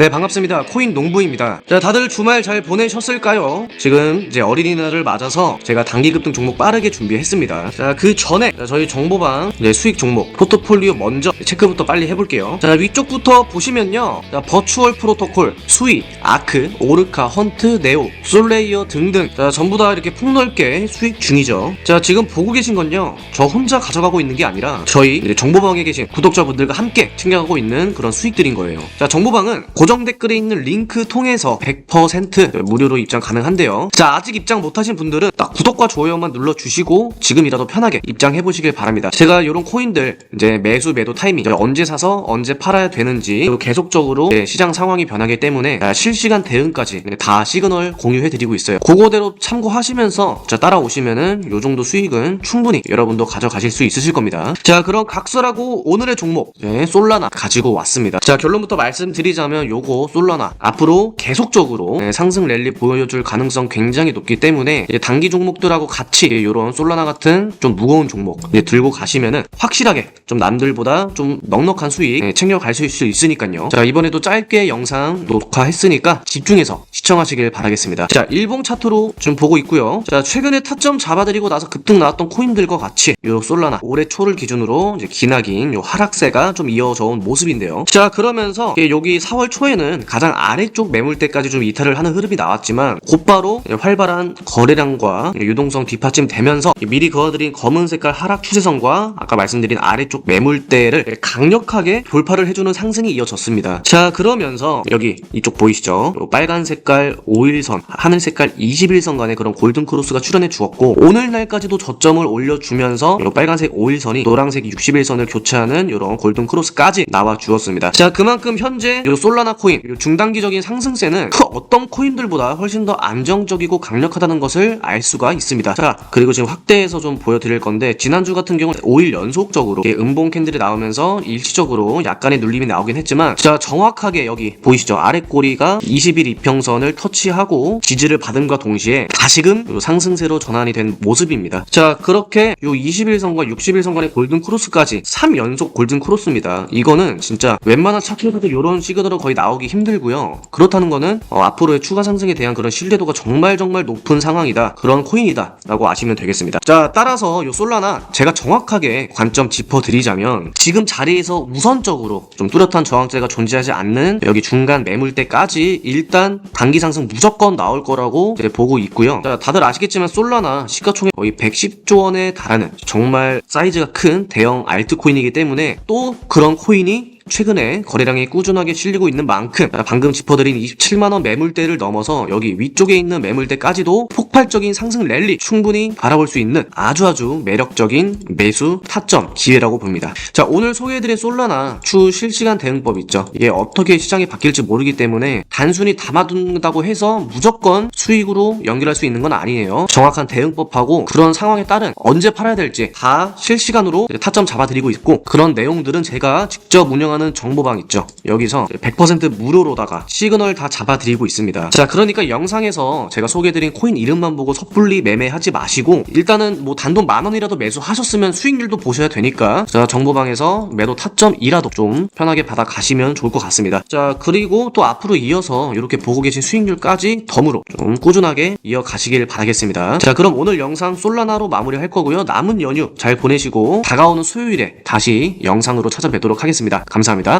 네, 반갑습니다. 코인 농부입니다. 자, 다들 주말 잘 보내셨을까요? 지금 이제 어린이날을 맞아서 제가 단기 급등 종목 빠르게 준비했습니다. 자, 그 전에 자, 저희 정보방 이제 수익 종목 포트폴리오 먼저 체크부터 빨리 해볼게요. 자, 위쪽부터 보시면요. 자, 버추얼 프로토콜, 수익, 아크, 오르카, 헌트, 네오, 솔레이어 등등 자, 전부 다 이렇게 폭넓게 수익 중이죠. 자, 지금 보고 계신 건요. 저 혼자 가져가고 있는 게 아니라 저희 정보방에 계신 구독자분들과 함께 챙겨가고 있는 그런 수익들인 거예요. 자, 정보방은 고정 댓글에 있는 링크 통해서 100% 무료로 입장 가능한데요. 자, 아직 입장 못하신 분들은 딱 구독과 좋아요만 눌러주시고 지금이라도 편하게 입장해 보시길 바랍니다. 제가 이런 코인들 이제 매수 매도 타이밍 언제 사서 언제 팔아야 되는지 그리고 계속적으로 시장 상황이 변하기 때문에 아, 실시간 대응까지 다 시그널 공유해 드리고 있어요. 그거대로 참고하시면서 자, 따라오시면은 요 정도 수익은 충분히 여러분도 가져가실 수 있으실 겁니다. 자, 그럼 각설하고 오늘의 종목 네, 솔라나 가지고 왔습니다. 자, 결론부터 말씀드리자면 요거 솔라나 앞으로 계속적으로 네, 상승 랠리 보여줄 가능성 굉장히 높기 때문에 단기 종목들하고 같이 이런 솔라나 같은 좀 무거운 종목 들고 가시면은 확실하게 좀 남들보다 좀 넉넉한 수익 네, 챙겨갈 수 있으니까요. 자, 이번에도 짧게 영상 녹화했으니까 집중해서 시청하시길 바라겠습니다. 자, 일봉 차트로 좀 보고 있고요. 자, 최근에 타점 잡아드리고 나서 급등 나왔던 코인들과 같이 요 솔라나 올해 초를 기준으로 이제 기나긴 요 하락세가 좀 이어져 온 모습인데요. 자, 그러면서 여기 4월 초 에는 가장 아래쪽 매물대까지 좀 이탈을 하는 흐름이 나왔지만 곧바로 활발한 거래량과 유동성 뒷받침 되면서 미리 그어드린 검은 색깔 하락 추세선과 아까 말씀드린 아래쪽 매물대를 강력하게 돌파를 해주는 상승이 이어졌습니다. 자, 그러면서 여기 이쪽 보이시죠? 요 빨간 색깔 5일선, 하늘 색깔 21선 간의 그런 골든 크로스가 출현해 주었고 오늘날까지도 저점을 올려주면서 요 빨간색 5일선이 노란색 61선을 교체하는 이런 골든 크로스까지 나와 주었습니다. 자, 그만큼 현재 요 솔라나 코인 요 중단기적인 상승세는 그 어떤 코인들보다 훨씬 더 안정적이고 강력하다는 것을 알 수가 있습니다. 자, 그리고 지금 확대해서 좀 보여드릴 건데 지난주 같은 경우 5일 연속적으로 음봉 캔들이 나오면서 일시적으로 약간의 눌림이 나오긴 했지만 자 정확하게 여기 보이시죠 아래 꼬리가 20일 이평선을 터치하고 지지를 받음과 동시에 다시금 요 상승세로 전환이 된 모습입니다. 자 그렇게 요 21선과 60일선 간의 골든 크로스까지 3연속 골든 크로스입니다. 이거는 진짜 웬만한 차트에서도 이런 시그널은 거의 나오기 힘들고요. 그렇다는 거는 어, 앞으로의 추가 상승에 대한 그런 신뢰도가 정말 정말 높은 상황이다. 그런 코인이다. 라고 아시면 되겠습니다. 자 따라서 요 솔라나 제가 정확하게 관점 짚어드리자면 지금 자리에서 우선적으로 좀 뚜렷한 저항대가 존재하지 않는 여기 중간 매물대까지 일단 단기 상승 무조건 나올 거라고 보고 있고요. 자, 다들 아시겠지만 솔라나 시가총액 거의 110조 원에 달하는 정말 사이즈가 큰 대형 알트코인이기 때문에 또 그런 코인이 최근에 거래량이 꾸준하게 실리고 있는 만큼 방금 짚어드린 27만원 매물대를 넘어서 여기 위쪽에 있는 매물대까지도 폭발적인 상승 랠리 충분히 바라볼 수 있는 아주 아주 매력적인 매수 타점 기회라고 봅니다. 자 오늘 소개해드린 솔라나 추 실시간 대응법 있죠. 이게 어떻게 시장이 바뀔지 모르기 때문에 단순히 담아둔다고 해서 무조건 수익으로 연결할 수 있는 건 아니에요. 정확한 대응법하고 그런 상황에 따른 언제 팔아야 될지 다 실시간으로 타점 잡아드리고 있고 그런 내용들은 제가 직접 운영하는 정보방 있죠. 여기서 100% 무료로다가 시그널 다 잡아드리고 있습니다. 자, 그러니까 영상에서 제가 소개해드린 코인 이름만 보고 섣불리 매매하지 마시고 일단은 뭐 단돈 만 원이라도 매수하셨으면 수익률도 보셔야 되니까 자, 정보방에서 매도 타점이라도 좀 편하게 받아 가시면 좋을 것 같습니다. 자, 그리고 또 앞으로 이어서 이렇게 보고 계신 수익률까지 덤으로 좀 꾸준하게 이어가시길 바라겠습니다. 자, 그럼 오늘 영상 솔라나로 마무리할 거고요. 남은 연휴 잘 보내시고 다가오는 수요일에 다시 영상으로 찾아뵙도록 하겠습니다. 감사합니다.